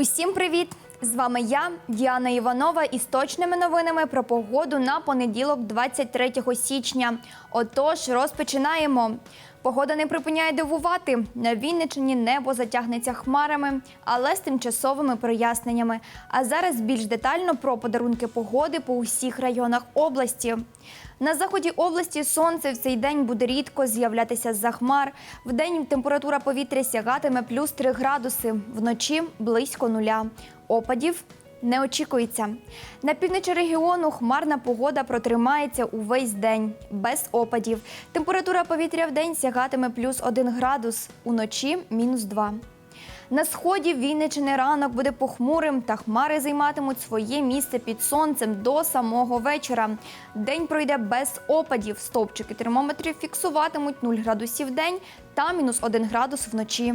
Усім привіт! З вами я, Діана Іванова, із точними новинами про погоду на понеділок, 23 січня. Отож, розпочинаємо. Погода не припиняє дивувати. На Вінниччині небо затягнеться хмарами, але з тимчасовими проясненнями. А зараз більш детально про подарунки погоди по усіх районах області. На заході області сонце в цей день буде рідко з'являтися з-за хмар. Вдень температура повітря сягатиме плюс 3 градуси, вночі близько нуля. Опадів не очікується. На півночі регіону хмарна погода протримається увесь день, без опадів. Температура повітря в день сягатиме плюс 1 градус, уночі мінус 2. На сході Вінничини ранок буде похмурим, та хмари займатимуть своє місце під сонцем до самого вечора. День пройде без опадів. Стовпчики термометрів фіксуватимуть 0 градусів в день та мінус 1 градус вночі.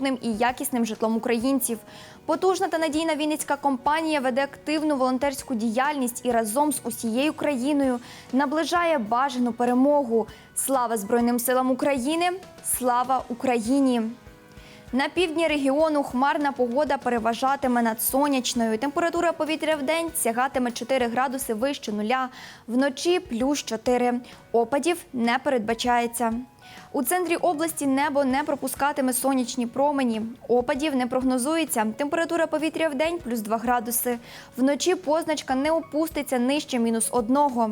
і якісним житлом українців. Потужна та надійна вінницька компанія веде активну волонтерську діяльність і разом з усією країною наближає бажану перемогу. Слава Збройним силам України! Слава Україні! На півдні регіону хмарна погода переважатиме над сонячною. Температура повітря в день сягатиме 4 градуси вище нуля, вночі плюс 4. Опадів не передбачається. У центрі області небо не пропускатиме сонячні промені. Опадів не прогнозується. Температура повітря в день плюс 2 градуси. Вночі позначка не опуститься нижче мінус одного.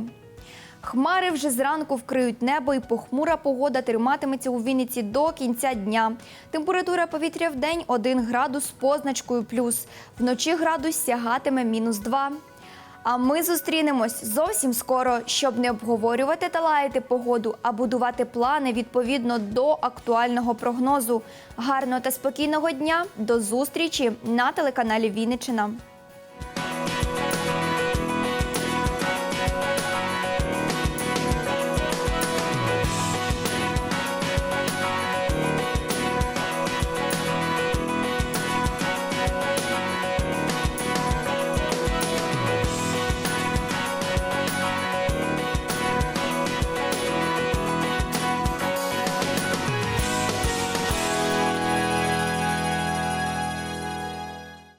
Хмари вже зранку вкриють небо, і похмура погода триматиметься у Вінниці до кінця дня. Температура повітря в день 1 градус з позначкою плюс. Вночі градус сягатиме мінус 2. А ми зустрінемось зовсім скоро, щоб не обговорювати та лаяти погоду, а будувати плани відповідно до актуального прогнозу. Гарного та спокійного дня. До зустрічі на телеканалі Вінниччина.